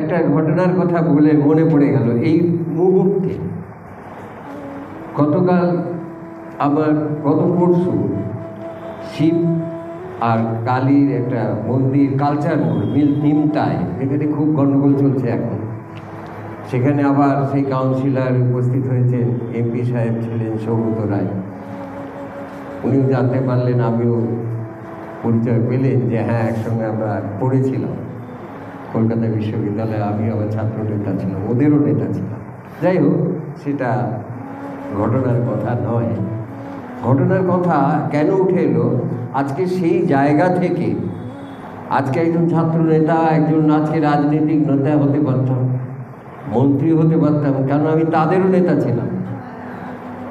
একটা ঘটনার কথা বলে মনে পড়ে গেল এই মুহূর্তে। গতকাল আমার গত পরশু শিব আর কালীর একটা মন্দির কালচার মিল নিমতায় এখানে খুব গণ্ডগোল চলছে এখন। সেখানে আবার সেই কাউন্সিলর উপস্থিত হয়েছেন এমপি সাহেব ছিলেন, সৌগত রায়। উনিও জানতে পারলেন, আমিও পরিচয় পেলেন যে হ্যাঁ একসঙ্গে আমরা পড়েছিলাম। কলকাতা বিশ্ববিদ্যালয়ে আমি আমার ছাত্র নেতা ছিলাম, ওদেরও নেতা ছিলাম। যাই হোক, সেটা ঘটনার কথা নয়। ঘটনার কথা কেন উঠে এলো? আজকে সেই জায়গা থেকে আজকে একজন ছাত্র নেতা একজন আজকে রাজনৈতিক নেতা হতে পারতাম, মন্ত্রী হতে পারতাম কারণ আমি তাদেরও নেতা ছিলাম,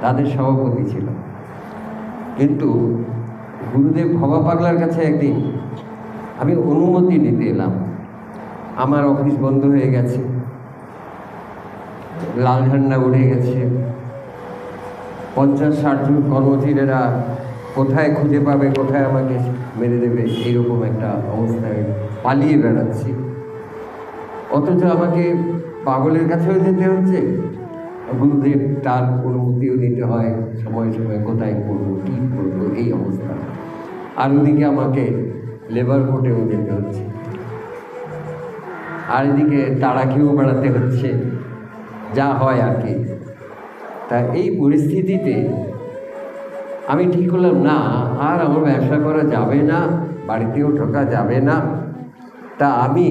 তাদের সভাপতি ছিলাম। কিন্তু গুরুদেব ভবা পাগলার কাছে একদিন আমি অনুমতি নিতে এলাম। আমার অফিস বন্ধ হয়ে গেছে। লাল ঝান্ডা উড়ে গেছে। পঞ্চাশ ষাট জন কর্মচারীরা কোথায় খুঁজে পাবে, কোথায় আমাকে মেরে দেবে, এইরকম একটা অবস্থায় পালিয়ে বেড়াচ্ছি। অথচ আমাকে পাগলের কাছেও যেতে হচ্ছে। গুরুদেব, তার অনুমতিও নিতে হয়। সময় সময় কোথায় করব, কী করব, এই অবস্থা। আর ওদিকে আমাকে লেবার কোর্টেও যেতে হচ্ছে। আর এদিকে তাড়া খেয়েও বেড়াতে হচ্ছে, যা হয় আর কি। তা এই পরিস্থিতিতে আমি ঠিক করলাম, না, আর আমার ব্যবসা করা যাবে না, বাড়িতেও ঢোকা যাবে না। তা আমি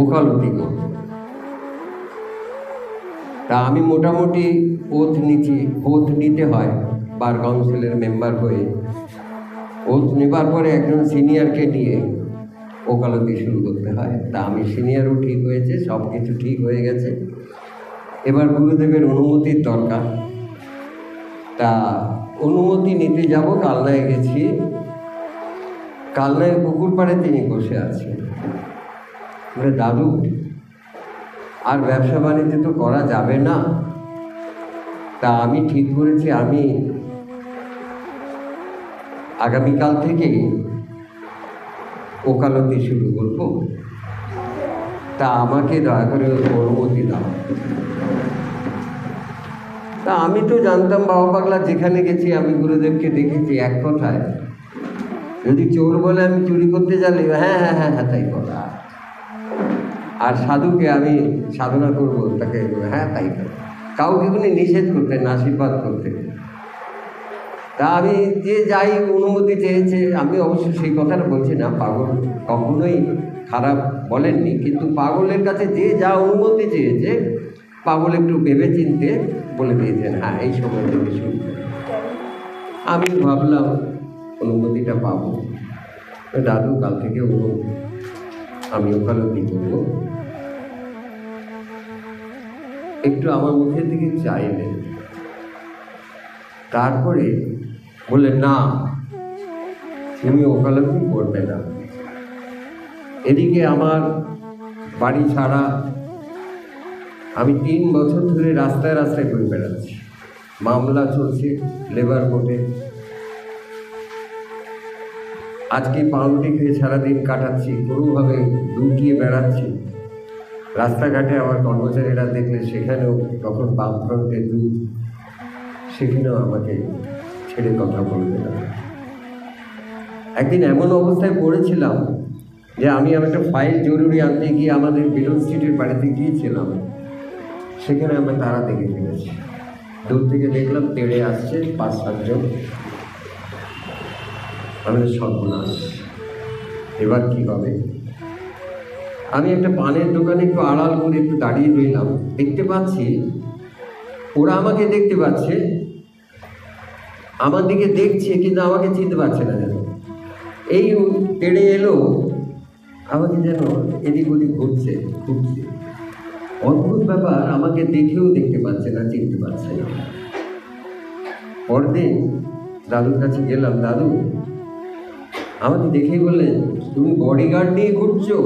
ওকালতি করব তা আমি মোটামুটি ওথ নিচ্ছি ওথ নিতে হয় বার কাউন্সিলের মেম্বার হয়ে। ওথ নেবার পরে একজন সিনিয়রকে নিয়ে ওকালতি শুরু করতে হয়। তা আমি সিনিয়রও ঠিক হয়েছে, সব কিছু ঠিক হয়ে গেছে। এবার গুরুদেবের অনুমতির দরকার। তা অনুমতি নিতে যাব, কালনায় গেছি। কালনায় পুকুর পাড়ে তিনি বসে আছেন। বলে, দাদু, আর ব্যবসা বাণিজ্য তো করা যাবে না। তা আমি ঠিক করেছি, আমি আগামীকাল থেকে ওকালতি শুরু করব। তা আমাকে দয়া করে অনুমতি দাও। তা আমি তো জানতাম বাবা পাগলা, যেখানে গেছি আমি গুরুদেবকে দেখেছি এক কথায়। যদি চোর বলে আমি চুরি করতে জানি হ্যাঁ হ্যাঁ হ্যাঁ হ্যাঁ তাই কথা। আর সাধুকে আমি সাধনা করব, তাকে হ্যাঁ তাই কাউকে উনি নিষেধ করতেন, আশীর্বাদ করতেন। তা আমি যে যাই অনুমতি চেয়েছে, আমি অবশ্য সেই কথাটা বলছি না, পাগল কখনোই খারাপ বলেননি। কিন্তু পাগলের কাছে যে যা অনুমতি চেয়েছে, পাগল একটু ভেবে চিনতে বলে দিয়েছেন হ্যাঁ এই সময় থেকে শুরু আমি ভাবলাম, অনুমতিটা পাবো। দাদু কাল থেকে অনু আমি ওকালতি করব? একটু আমার মুখের দিকে চাইলেন। তারপরে বললেন, না, তুমি ওকালতি করবে না? এদিকে আমার বাড়ি ছাড়া আমি তিন বছর ধরে রাস্তায় রাস্তায় ঘুরে বেড়াচ্ছি। মামলা চলছে লেবার কোর্টে আজকে পাউরুটি খেয়ে সারাদিন কাটাচ্ছি, কোনোভাবে লুটিয়ে বেড়াচ্ছি। রাস্তাঘাটে আমার কর্মচারীরা দেখলে সেখানেও তখন বামফ্রন্টে দুধ সেখানেও আমাকে ছেড়ে কথা বলবে না। একদিন এমন অবস্থায় পড়েছিলাম যে আমি একটা ফাইল জরুরি আনতে গিয়ে আমাদের বেলুন স্ট্রিটের বাড়িতে গিয়েছিলাম। সেখানে আমরা তারা দেখে ফেলেছি। দূর থেকে দেখলাম তেড়ে আসছে পাঁচ সাতজন আমাদের সর্বনাশ। এবার কি হবে? আমি একটা পানের দোকানে একটু আড়াল করে একটু দাঁড়িয়ে রইলাম। দেখতে পাচ্ছি, ওরা আমাকে দেখতে পাচ্ছে আমার দিকে দেখছে, কিন্তু আমাকে চিনতে পারছে না যেন। এই তেড়ে এলো, আমাকে যেন এদিক ওদিক ঘুরছে ঘুরছে। অদ্ভুত ব্যাপার, আমাকে দেখেও দেখতে পাচ্ছে না, চিনতে পারছে না। পরদিন দাদুর কাছে গেলাম, দাদু, আমাকে দেখেই বললেন তুমি বডিগার্ড নিয়ে ঘুরছো?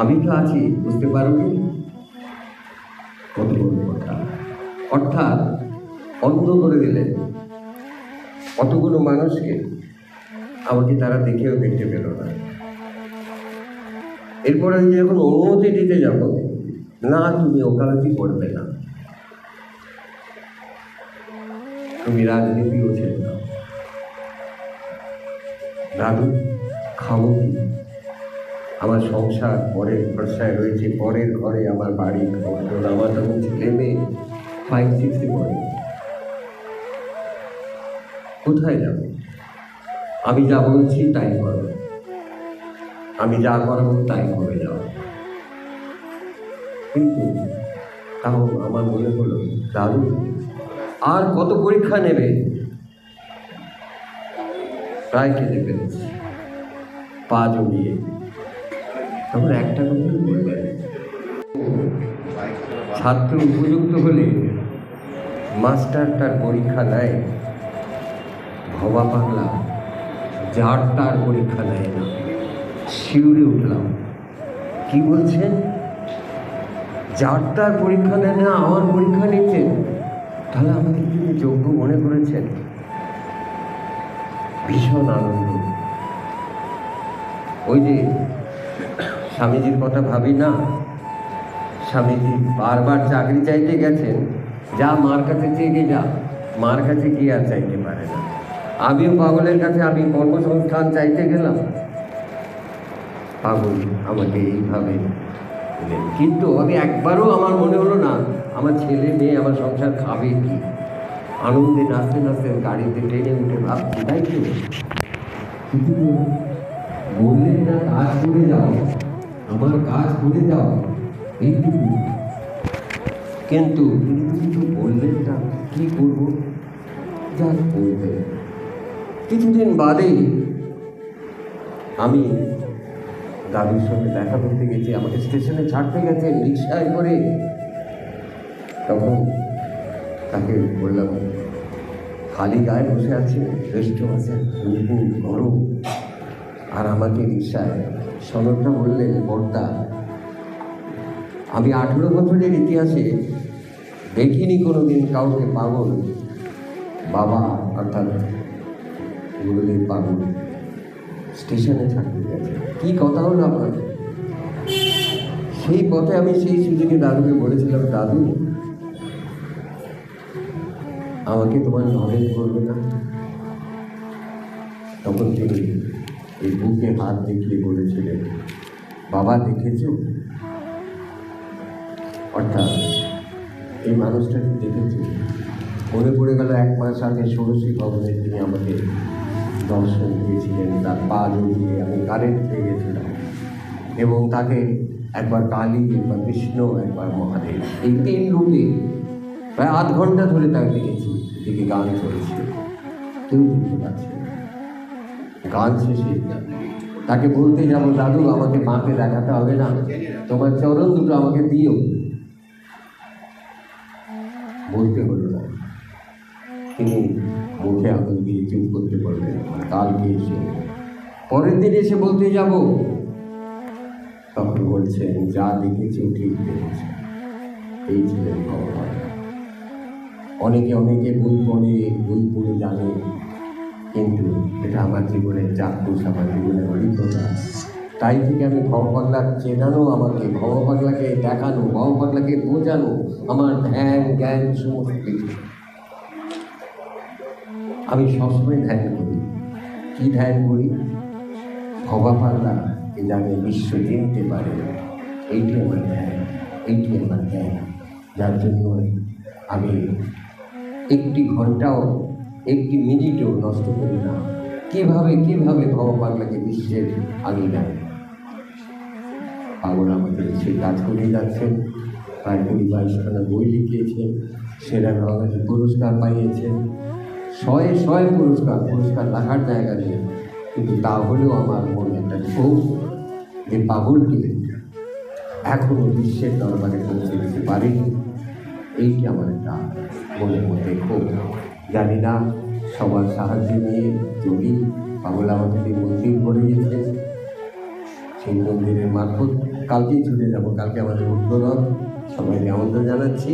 আমি তো আছি, বুঝতে কত বড় কথা? অর্থাৎ অন্ধ করে দিলেন কতগুলো মানুষকে আমাকে তারা দেখেও দেখতে পেল না। এরপরে আমি যখন অনুমতি দিতে যাব, না, তুমি ওকালতি করবে না। তুমি রাজনীতিও ছেড়ে দাও। দাদু খাব কি? আমার সংসার পরের ভরসায় রয়েছে, পরের ঘরে আমার বাড়ি আমার ছেলে মেয়ে ফাইভ সিক্সে পড়ে কোথায় যাব? আমি যা বলছি তাই করো। আমি যা করাবো তাই করে যাও। কিন্তু তাও আমার মনে হলো, দাদু, আর কত পরীক্ষা নেবে? প্রায় কেঁদে ফেলেছি। পা জড়িয়ে তখন একটা কথা বলবেন ছাত্র উপযুক্ত হলে মাস্টার তার পরীক্ষা নেয়। ভবা পাগলা যার তার পরীক্ষা নেয় না, শিউরে উঠলাম। কি বলছেন যার তার পরীক্ষা নেয় না, আমার পরীক্ষা নিচ্ছেন তাহলে আমাকে তিনি যোগ্য মনে করেছেন? ভীষণ আনন্দ। ওই যে স্বামীজির কথা ভাবি না, স্বামীজি বারবার চাকরি চাইতে গেছেন, যা মার কাছে চেয়ে যা মার কাছে কি আর চাইতে পারে না? আমিও পাগলের কাছে আমি কর্মসংস্থান চাইতে গেলাম। পাগল আমাকে এইভাবে কিন্তু আমি একবারও আমার মনে হলো না, আমার ছেলে মেয়ে, আমার সংসার খাবে কি? আনন্দে নাচতে নাচতে গাড়িতে ট্রেনে উঠে ভাবছি, তাই তো? কিন্তু বললেন না, কাজ করে যাও। আমার কাজ করে যাও। এইটুকু। কিন্তু তিনি তো কিছু বললেন না, কী করব? যা বলবে কিছুদিন বাদেই আমি দাদুর সঙ্গে দেখা করতে গেছি, আমাকে স্টেশনে ছাড়তে গেছে, রিক্সায় করে। তখন তাকে বললাম, খালি গায়ে বসে আছে রেস্ট আছে দুপুর গরম। আর আমাকে রিক্সায় সনদটা বললেন, বর্দা, আমি আঠেরো বছরের ইতিহাসে দেখিনি কোনোদিন কাউকে পাগল, বাবা, অর্থাৎ গুরুদেব পাগল স্টেশনে ছাড়তে গেছে কি কথা হলো আপনার সেই পথে আমি সেই সুযোগে দাদুকে বলেছিলাম, দাদু, আমাকে তোমার নলেজ করবে না? তখন তিনি এই বুকে হাত দেখিয়ে বলেছিলেন, বাবা দেখেছ? অর্থাৎ এই মানুষটাকে দেখেছি? মনে পড়ে গেল এক মাস আগে ষোড়শী ভবনে তিনি আমাকে দর্শন দিয়েছিলেন তার পা জড়িয়ে আমি কারেন্ট পেয়ে গেছিলাম এবং তাকে একবার কালী, একবার কৃষ্ণ, একবার মহাদেব, এই তিন রূপে প্রায় আধ ঘণ্টা ধরে তাকে দেখেছি দেখে গান চলছে কেউ বুঝতে পারছে গান শেষে তাকে বলতে যাব, দাদু, আমাকে মাকে দেখাতে হবে না। তোমার চরণ দুটো আমাকে দিও। বলতে হলো না। তিনি মুখে আঙুল দিয়ে চুপ করতে পারলেন কালকে এসে পরের দিন এসে বলতে যাব? তখন বলছেন, যা দেখেছি ঠিক দেখেছে। এই ছিলেন ভগবান। অনেকে অনেকে বই পড়ে বই পড়ে জানে, কিন্তু এটা আমার জীবনের চাক্ষুষ, আমার জীবনের অভিজ্ঞতা। তাই থেকে আমি ভগপাগলা চেনানো, আমাকে ভগপাগলাকে দেখানো ভগপাগলাকে বোঝানো, আমার ধ্যান, জ্ঞান সমস্ত কিছু। আমি সবসময় ধ্যান করি। কি ধ্যান করি? ভবা পাগলা এ যাতে বিশ্ব চিনতে পারে এইটি আমার ধ্যান, এইটি আমার জ্ঞান। যার জন্য আমি একটি ঘন্টাও, একটি মিনিটও নষ্ট করি না। কীভাবে কীভাবে ভবা পাগলাকে বিশ্বের আগে নেয় পাগল আমাদের সে কাজ করে যাচ্ছেন প্রায় কুড়ি বাইশখানা বই লিখিয়েছেন সেরা বাঙালি পুরস্কার পাইয়েছেন শয়ে শয়ে পুরস্কার পুরস্কার রাখার জায়গা নেই। কিন্তু তা হলেও আমার মনে একটা ক্ষোভ যে পাগলকে এখনও বিশ্বের দরবারে পৌঁছে দিতে পারেনি। এইটি আমার একটা মনের মধ্যে ক্ষোভ। জানি না, সবার সাহায্য নিয়ে যদি পাগল আমাকে মন্দির করিয়েছে সেই মন্দিরের মারফত কালকেই ছুটে যাব। কালকে আমাদের উদ্বোধন। সবাইকে আমন্ত্রণ জানাচ্ছি।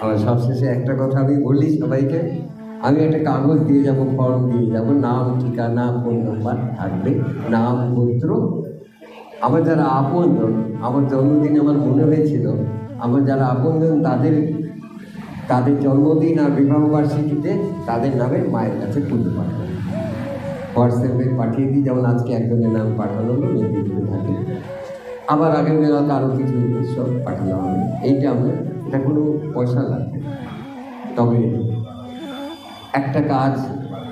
আমার সবশেষে একটা কথা আমি বলি সবাইকে। আমি একটা কাগজ দিয়ে যাব, ফর্ম দিয়ে যাব, নাম, ঠিকানা ফোন নাম্বার থাকবে, নাম গোত্র আমার যারা আপনজন আমার জন্মদিন আমার মনে হয়েছিল, আমার যারা আপনজন তাদের তাদের জন্মদিন আর বিবাহ বার্ষিকীতে তাদের নামে মায়ের কাছে পুজো পাঠানো হোয়াটসঅ্যাপে পাঠিয়ে দিই, যেমন আজকে একজনের নাম পাঠানো হলো, মেদিনীপুরে থাকে। আবার আগের বেলাতে আরও কিছু উৎসব পাঠানো হবে। এইটা আমরা, এটা কোনো পয়সা লাগবে তবে একটা কাজ,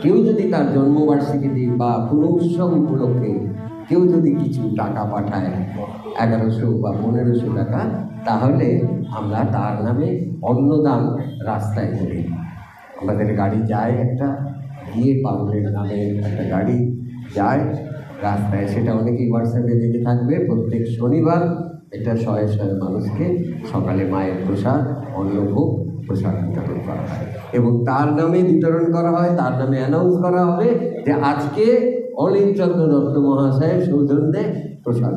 কেউ যদি তার জন্মবার্ষিকী বা কোনো উৎসব উপলক্ষে কেউ যদি কিছু টাকা পাঠায়, এগারোশো বা পনেরোশো টাকা, তাহলে আমরা তার নামে অন্নদান রাস্তায় করি। আমাদের গাড়ি যায় একটা, গিয়ে পাগলের নামে একটা গাড়ি যায় রাস্তায় সেটা অনেকেই হোয়াটসঅ্যাপে দেখে থাকবে। প্রত্যেক শনিবার এটা শয়ে শয়ে মানুষকে সকালে মায়ের প্রসাদ, অন্নভোগ, প্রসাদ করা হয়। এবং তার নামে বিতরণ করা হয়, তার নামে অ্যানাউন্স করা হবে যে আজকে অনিল চন্দ্র দত্ত মহাশয়ের সৌজন্যে প্রসাদ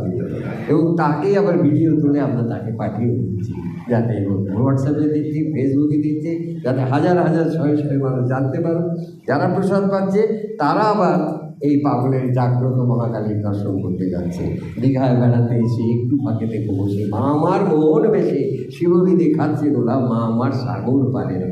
এবং তাকেই আবার ভিডিও তুলে আমরা তাকে পাঠিয়ে দিচ্ছি, যাতে হোয়াটসঅ্যাপে দিচ্ছি ফেসবুকে দিচ্ছি, যাতে হাজার হাজার শয়ে শয়ে মানুষ জানতে পারো যারা প্রসাদ পাচ্ছে, তারা আবার এই পাগলের জাগ্রত মহাকালীর দর্শন করতে যাচ্ছে। দীঘায় বেড়াতে এসে একটু ফাঁকে থেকে বসে, মা আমার মন বেশি শিবরি দেখাচ্ছে ওরা মা আমার সাগর পারের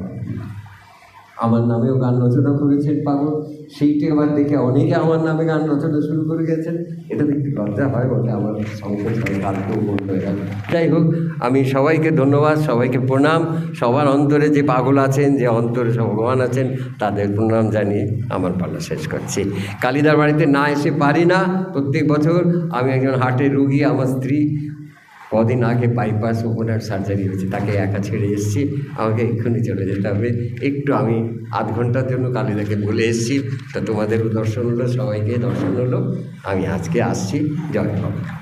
আমার নামেও গান রচনা করেছেন পাগল। সেইটা আবার দেখে অনেকে আমার নামে গান রচনা শুরু করে গেছেন। এটা দেখতে লজ্জা হয় বলে আমার সংকোচ হয় কালকেও বন্ধ হয়ে গেল যাই হোক, আমি সবাইকে ধন্যবাদ, সবাইকে প্রণাম। সবার অন্তরে যে পাগল আছেন, যে অন্তরে ভগবান আছেন, তাদের প্রণাম জানিয়ে আমার পালা শেষ করছি। কালিদার বাড়িতে না এসে পারি না। প্রত্যেক বছর আমি একজন হার্টের রুগী, আমার স্ত্রী। কদিন আগে বাইপাস ওপেনার সার্জারি হয়েছে, তাকে একা ছেড়ে এসেছি, আমাকে এক্ষুনি চলে যেতে হবে। একটু আমি আধ ঘণ্টার জন্য কালিদাকে বলে এসেছি, তা তোমাদেরও দর্শন হলো, সবাইকে দর্শন হলো। আমি আজকে আসছি, জয় বাবা